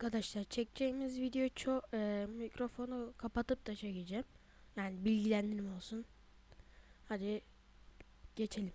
Arkadaşlar çekeceğimiz video çok e, mikrofonu kapatıp da çekeceğim. Yani bilgilendirme olsun. Hadi geçelim.